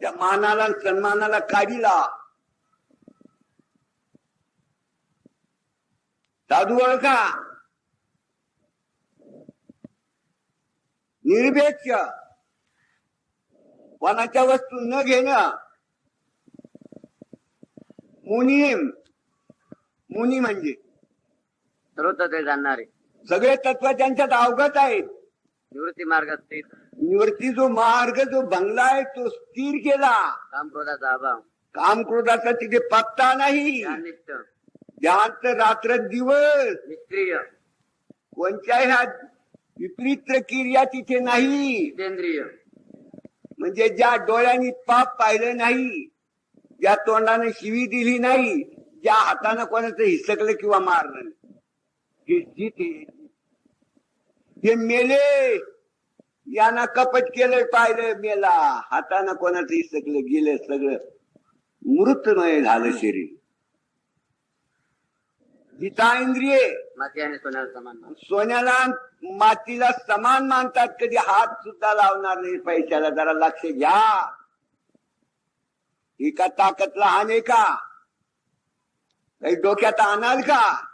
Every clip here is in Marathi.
त्या मानाला सन्मानाला काढीला. साधू ओळखा. निरपेक्ष कोणाच्या वस्तू न घेणं. मुनीम. मुनी म्हणजे. सर्वत्र ते जाणणारे. सगळे तत्व त्यांच्यात अवगत आहेत. निवृत्ती मार्गात स्थित निवृत्ती जो मार्ग जो बंगला आहे तो स्थिर केला. काम क्रोधाचा अभाव. काम क्रोधाचा तिथे पत्ता नाही. ज्ञाननिष्ठ. ध्यान तर रात्र दिवस. निष्क्रिय. कोणत्याही ह्या विपरीत क्रिया तिथे नाही. जितेंद्रिय. म्हणजे ज्या डोळ्यांनी पाप पाहिलं नाही ज्या तोंडाने शिवी दिली नाही ज्या हाताने कोणाचं हिसकलं किंवा मारलं. हे जिथे हे मेले. यांना कपट केलं पाहिलं मेला. हाताने कोणाचं हिसकलं गेलं सगळं. मृतमय झालं शरीर. जिता इंद्रिये. माती आणि सोन्याला समान मातीला समान मानतात. कधी हात सुद्धा लावणार नाही. पैशाला जरा लक्ष घ्या. ही का ताकद लहान आहे का काही डोक्यात आणाल का?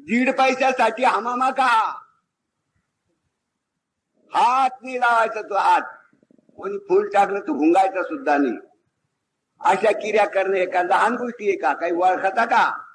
दीड पैशासाठी हमामा का हात नाही लावायचा तो हात. कोणी फुल टाकलं तर हुंगायचा सुद्धा नाही. अशा किर्या करणे एका लहान गोष्टी आहे का? काही ओळखता का?